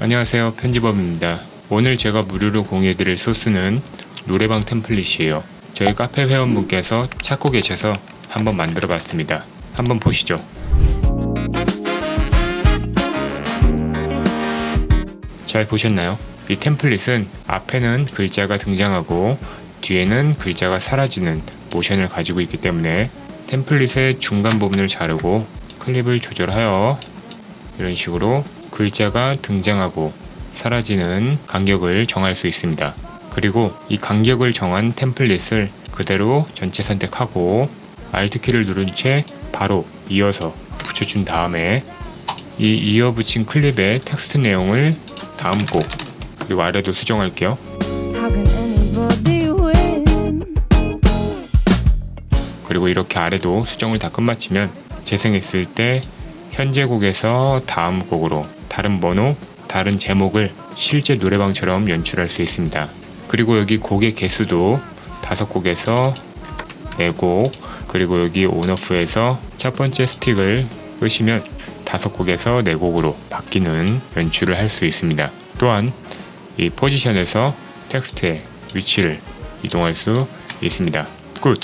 안녕하세요. 편집업입니다. 오늘 제가 무료로 공유해드릴 소스는 노래방 템플릿이에요. 저희 카페 회원분께서 찾고 계셔서 한번 만들어 봤습니다. 한번 보시죠. 잘 보셨나요? 이 템플릿은 앞에는 글자가 등장하고 뒤에는 글자가 사라지는 모션을 가지고 있기 때문에 템플릿의 중간 부분을 자르고 클립을 조절하여 이런 식으로 글자가 등장하고 사라지는 간격을 정할 수 있습니다. 그리고 이 간격을 정한 템플릿을 그대로 전체 선택하고 Alt키를 누른 채 바로 이어서 붙여준 다음에 이 이어 붙인 클립의 텍스트 내용을 곡 그리고 아래도 수정할게요. 그리고 이렇게 아래도 수정을 다 끝마치면 재생했을 때 현재 곡에서 다음 곡으로 다른 번호, 다른 제목을 실제 노래방처럼 연출할 수 있습니다. 그리고 여기 곡의 개수도 다섯 곡에서 네 곡, 그리고 여기 온오프에서 첫 번째 스틱을 끄시면 다섯 곡에서 네 곡으로 바뀌는 연출을 할 수 있습니다. 또한 이 포지션에서 텍스트의 위치를 이동할 수 있습니다. 굿!